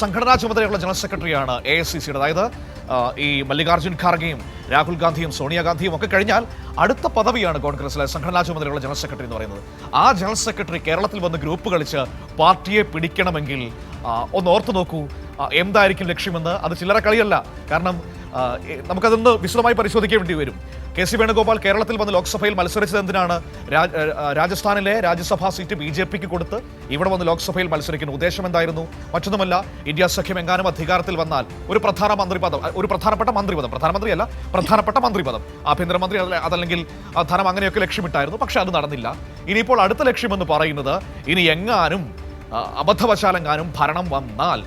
സംഘടനാ ചുമതലയുള്ള ജനറൽ സെക്രട്ടറിയാണ് എ എസ് സി സിയുടെ അതായത് ഈ മല്ലികാർജുൻ ഖാർഗെയും രാഹുൽ ഗാന്ധിയും സോണിയാഗാന്ധിയും ഒക്കെ കഴിഞ്ഞാൽ അടുത്ത പദവിയാണ് കോൺഗ്രസിലെ സംഘടനാ ചുമതലയുള്ള ജനറൽ സെക്രട്ടറി എന്ന് പറയുന്നത്. ആ ജനറൽ സെക്രട്ടറി കേരളത്തിൽ വന്ന് ഗ്രൂപ്പ് കളിച്ച് പാർട്ടിയെ പിടിക്കണമെങ്കിൽ ഒന്ന് ഓർത്തു നോക്കൂ എന്തായിരിക്കും ലക്ഷ്യമെന്ന്. അത് ചില്ലറ കളിയല്ല. കാരണം നമുക്കതൊന്ന് വിശദമായി പരിശോധിക്കേണ്ടി വരും. കെ സി വേണുഗോപാൽ കേരളത്തിൽ വന്ന് ലോക്സഭയിൽ മത്സരിച്ചത് എന്തിനാണ് രാജസ്ഥാനിലെ രാജ്യസഭാ സീറ്റ് ബി ജെ പിക്ക് കൊടുത്ത് ഇവിടെ വന്ന് ലോക്സഭയിൽ മത്സരിക്കുന്ന. ഉദ്ദേശം എന്തായിരുന്നു? മറ്റൊന്നുമല്ല ഇന്ത്യ സഖ്യം എങ്ങാനും അധികാരത്തിൽ വന്നാൽ ഒരു പ്രധാന മന്ത്രിപദം ഒരു പ്രധാനപ്പെട്ട മന്ത്രിപദം പ്രധാനമന്ത്രിയല്ല പ്രധാനപ്പെട്ട മന്ത്രിപദം. ആഭ്യന്തരമന്ത്രി അതല്ല- അതല്ലെങ്കിൽ ധനം അങ്ങനെയൊക്കെ ലക്ഷ്യമിട്ടായിരുന്നു പക്ഷെ അത് നടന്നില്ല. ഇനിയിപ്പോൾ അടുത്ത ലക്ഷ്യമെന്ന് പറയുന്നത് ഇനി എങ്ങാനും അബദ്ധവശാലെങ്ങാനും ഭരണം വന്നാൽ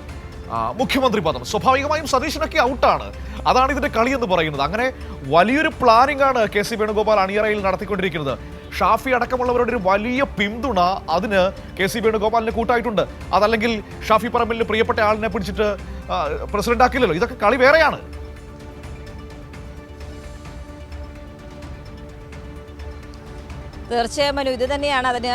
മുഖ്യമന്ത്രി പദം. സ്വാഭാവികമായും സതീശനൊക്കെ ഔട്ടാണ്. അതാണ് ഇതിന്റെ കളി എന്ന് പറയുന്നത്. അങ്ങനെ വലിയൊരു പ്ലാനിംഗ് ആണ് കെ സി വേണുഗോപാൽ അണിയറയിൽ നടത്തിക്കൊണ്ടിരിക്കുന്നത്. ഷാഫി അടക്കമുള്ളവരുടെ ഒരു വലിയ പിന്തുണ അതിന് കെ സി വേണുഗോപാലിന് കൂട്ടായിട്ടുണ്ട്. അതല്ലെങ്കിൽ ഷാഫി പറമ്പിലിന് പ്രിയപ്പെട്ട ആളിനെ പിടിച്ചിട്ട് പ്രസിഡന്റ് ആക്കില്ലല്ലോ ഇതൊക്കെ കളി വേറെയാണ്. തീർച്ചയായും മനു ഇത് തന്നെയാണ് അതിന്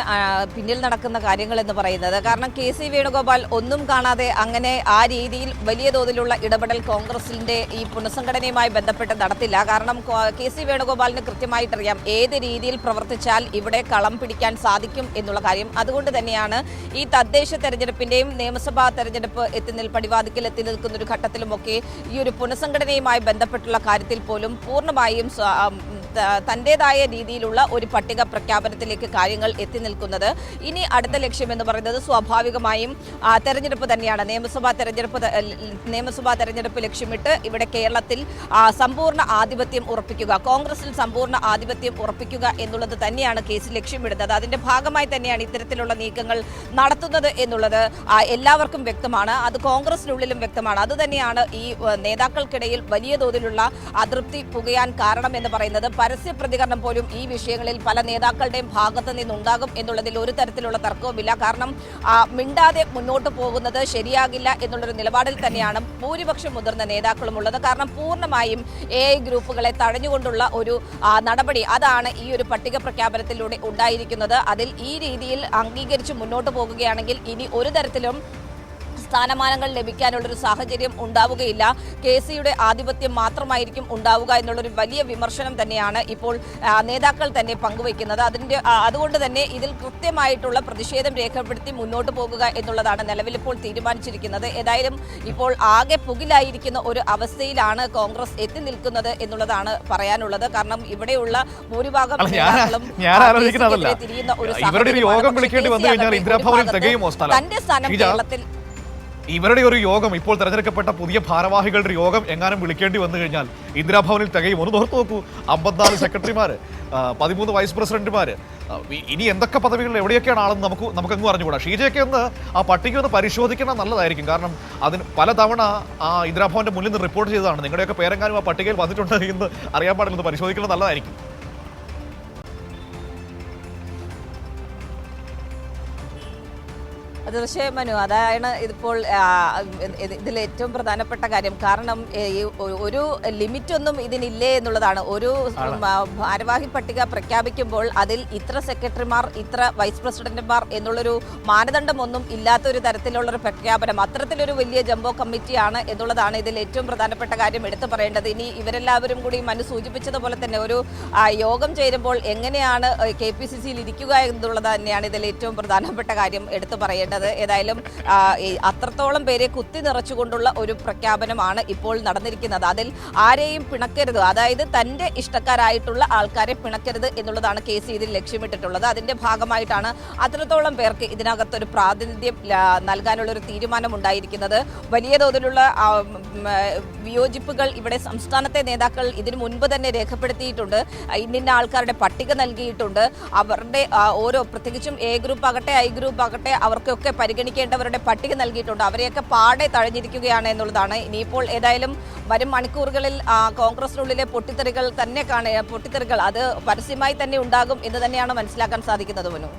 പിന്നിൽ നടക്കുന്ന കാര്യങ്ങൾ എന്ന് പറയുന്നത്. കാരണം കെ സി വേണുഗോപാൽ ഒന്നും കാണാതെ അങ്ങനെ ആ രീതിയിൽ വലിയ തോതിലുള്ള ഇടപെടൽ കോൺഗ്രസിന്റെ ഈ പുനഃസംഘടനയുമായി ബന്ധപ്പെട്ട് നടത്തില്ല. കാരണം കോ- സി വേണുഗോപാലിന് കൃത്യമായിട്ടറിയാം ഏത് രീതിയിൽ പ്രവർത്തിച്ചാൽ ഇവിടെ കളം പിടിക്കാൻ സാധിക്കും എന്നുള്ള കാര്യം. അതുകൊണ്ട് തന്നെയാണ് ഈ തദ്ദേശ തെരഞ്ഞെടുപ്പിന്റെയും നിയമസഭാ തെരഞ്ഞെടുപ്പ് എത്തി നിൽ പടിവാതിക്കൽ എത്തി നിൽക്കുന്ന ഒരു ഘട്ടത്തിലുമൊക്കെ ഈ ഒരു പുനഃസംഘടനയുമായി ബന്ധപ്പെട്ടുള്ള കാര്യത്തിൽ പോലും പൂർണമായും സ്വ- ആ, ഉം, ത- തന്റേതായ രീതിയിലുള്ള ഒരു പട്ടിക പ്രഖ്യാപനത്തിലേക്ക് കാര്യങ്ങൾ എത്തി നിൽക്കുന്നത്. ഇനി അടുത്ത ലക്ഷ്യം എന്ന് പറയുന്നത് സ്വാഭാവികമായും തെരഞ്ഞെടുപ്പ് തന്നെയാണ്. നിയമസഭാ തെരഞ്ഞെടുപ്പ് നിയമസഭാ തെരഞ്ഞെടുപ്പ് ലക്ഷ്യമിട്ട് ഇവിടെ കേരളത്തിൽ സമ്പൂർണ ആധിപത്യം ഉറപ്പിക്കുക കോൺഗ്രസിൽ സമ്പൂർണ ആധിപത്യം ഉറപ്പിക്കുക എന്നുള്ളത് തന്നെയാണ് കേസ് ലക്ഷ്യമിടുന്നത്. അതിന്റെ ഭാഗമായി തന്നെയാണ് ഇത്തരത്തിലുള്ള നീക്കങ്ങൾ നടത്തുന്നത് എന്നുള്ളത് എല്ലാവർക്കും വ്യക്തമാണ്. അത് കോൺഗ്രസിനുള്ളിലും വ്യക്തമാണ്. അതുതന്നെയാണ് ഈ നേതാക്കൾക്കിടയിൽ വലിയ തോതിലുള്ള അതൃപ്തി പുകയാൻ കാരണം എന്ന് പറയുന്നത്. പരസ്യ പ്രതികരണം പോലും ഈ വിഷയങ്ങളിൽ പല നേതാക്കളുടെയും ഭാഗത്ത് നിന്നുണ്ടാകും എന്നുള്ളതിൽ ഒരു തരത്തിലുള്ള തർക്കവുമില്ല. കാരണം മിണ്ടാതെ മുന്നോട്ട് പോകുന്നത് ശരിയാകില്ല എന്നുള്ളൊരു നിലപാടിൽ തന്നെയാണ് ഭൂരിപക്ഷം മുതിർന്ന നേതാക്കളും ഉള്ളത്. കാരണം പൂർണമായും എ ഐ ഗ്രൂപ്പുകളെ തഴഞ്ഞുകൊണ്ടുള്ള ഒരു നടപടി അതാണ് ഈ ഒരു പട്ടിക പ്രഖ്യാപനത്തിലൂടെ ഉണ്ടായിരിക്കുന്നത്. അതിൽ ഈ രീതിയിൽ അംഗീകരിച്ച് മുന്നോട്ട് പോകുകയാണെങ്കിൽ ഇനി ഒരു തരത്തിലും സ്ഥാനമാനങ്ങൾ ലഭിക്കാനുള്ളൊരു സാഹചര്യം ഉണ്ടാവുകയില്ല. കെ സിയുടെ ആധിപത്യം മാത്രമായിരിക്കും ഉണ്ടാവുക എന്നുള്ളൊരു വലിയ വിമർശനം തന്നെയാണ് ഇപ്പോൾ നേതാക്കൾ തന്നെ പങ്കുവയ്ക്കുന്നത്. അതിന്റെ അതുകൊണ്ട് തന്നെ ഇതിൽ കൃത്യമായിട്ടുള്ള പ്രതിഷേധം രേഖപ്പെടുത്തി മുന്നോട്ട് പോകുക എന്നുള്ളതാണ് നിലവിലിപ്പോൾ തീരുമാനിച്ചിരിക്കുന്നത്. ഏതായാലും ഇപ്പോൾ ആകെ പുകിലായിരിക്കുന്ന ഒരു അവസ്ഥയിലാണ് കോൺഗ്രസ് എത്തി നിൽക്കുന്നത് എന്നുള്ളതാണ് പറയാനുള്ളത്. കാരണം ഇവിടെയുള്ള ഭൂരിഭാഗം. തിരിയുന്ന ഒരു? തന്റെ സ്ഥാനം കേരളത്തിൽ ഇവരുടെ ഒരു യോഗം ഇപ്പോൾ തെരഞ്ഞെടുക്കപ്പെട്ട പുതിയ ഭാരവാഹികളുടെ യോഗം എങ്ങാനും വിളിക്കേണ്ടി വന്നു കഴിഞ്ഞാൽ ഇന്ദിരാഭവനിൽ തികയും. ഒന്ന് ഓർത്ത് നോക്കൂ അമ്പത്തിനാല് സെക്രട്ടറിമാർ പതിമൂന്ന് വൈസ് പ്രസിഡന്റുമാർ ഇനി എന്തൊക്കെ പദവികൾ എവിടെയൊക്കെയാണ് ആളെന്ന് നമുക്ക് നമുക്കങ്ങ് അറിഞ്ഞുകൂടാ. ഷീജയൊക്കെ ഒന്ന് ആ പട്ടിക ഒന്ന് പരിശോധിക്കണം നല്ലതായിരിക്കും. കാരണം അതിന് പലതവണ ആ ഇന്ദിരാഭവന്റെ മുന്നിൽ നിന്ന് റിപ്പോർട്ട് ചെയ്തതാണ്. നിങ്ങളുടെയൊക്കെ പേരെങ്ങാനും ആ പട്ടികയിൽ വന്നിട്ടുണ്ട് എന്ന് അറിയാൻ പാടില്ലെന്ന് പരിശോധിക്കണം നല്ലതായിരിക്കും. തീർച്ചയായും മനു അതാണ് ഇതിപ്പോൾ ഇതിൽ ഏറ്റവും പ്രധാനപ്പെട്ട കാര്യം. കാരണം ഒരു ലിമിറ്റ് ഒന്നും ഇതിനില്ലേ എന്നുള്ളതാണ്. ഒരു ഭാരവാഹി പട്ടിക പ്രഖ്യാപിക്കുമ്പോൾ അതിൽ ഇത്ര സെക്രട്ടറിമാർ ഇത്ര വൈസ് പ്രസിഡന്റുമാർ എന്നുള്ളൊരു മാനദണ്ഡമൊന്നും ഇല്ലാത്ത ഒരു തരത്തിലുള്ളൊരു പ്രഖ്യാപനം അത്തരത്തിലൊരു വലിയ ജംബോ കമ്മിറ്റിയാണ് എന്നുള്ളതാണ് ഇതിൽ ഏറ്റവും പ്രധാനപ്പെട്ട കാര്യം എടുത്തു പറയേണ്ടത്. ഇനി ഇവരെല്ലാവരും കൂടി മനു സൂചിപ്പിച്ചതുപോലെ തന്നെ ഒരു യോഗം ചേരുമ്പോൾ എങ്ങനെയാണ് കെ പി സി സിയിൽ ഇരിക്കുക എന്നുള്ളത് തന്നെയാണ് ഇതിൽ ഏറ്റവും പ്രധാനപ്പെട്ട കാര്യം എടുത്തു പറയേണ്ടത്. ഏതായാലും അത്രത്തോളം പേരെ കുത്തി നിറച്ചുകൊണ്ടുള്ള ഒരു പ്രഖ്യാപനമാണ് ഇപ്പോൾ നടന്നിരിക്കുന്നത്. അതിൽ ആരെയും പിണക്കരുത്. അതായത് തന്റെ ഇഷ്ടക്കാരായിട്ടുള്ള ആൾക്കാരെ പിണക്കരുത് എന്നുള്ളതാണ് കെ സി ഇതിൽ ലക്ഷ്യമിട്ടിട്ടുള്ളത്. അതിന്റെ ഭാഗമായിട്ടാണ് അത്രത്തോളം പേർക്ക് ഇതിനകത്തൊരു പ്രാതിനിധ്യം നൽകാനുള്ള ഒരു തീരുമാനം ഉണ്ടായിരിക്കുന്നത് വലിയ തോതിലുള്ള വിയോജിപ്പുകൾ ഇവിടെ സംസ്ഥാനത്തെ നേതാക്കൾ ഇതിനു മുൻപ് തന്നെ രേഖപ്പെടുത്തിയിട്ടുണ്ട്. ഇന്നിന്ന ആൾക്കാരുടെ പട്ടിക നൽകിയിട്ടുണ്ട്. അവരുടെ ഓരോ പ്രത്യേകിച്ചും എ ഗ്രൂപ്പ് ആകട്ടെ ഐ ഗ്രൂപ്പ് ആകട്ടെ അവർക്കൊക്കെ പരിഗണിക്കേണ്ടവരുടെ പട്ടിക നൽകിയിട്ടുണ്ട്. അവരെയൊക്കെ പാടെ തഴഞ്ഞിരിക്കുകയാണ് എന്നുള്ളതാണ്. ഇനിയിപ്പോൾ ഏതായാലും വരും മണിക്കൂറുകളിൽ കോൺഗ്രസിനുള്ളിലെ പൊട്ടിത്തെറികൾ തന്നെ കാണ പൊട്ടിത്തെറികൾ അത് പരസ്യമായി തന്നെ ഉണ്ടാകും എന്ന് തന്നെയാണ് മനസ്സിലാക്കാൻ സാധിക്കുന്നത് മനു.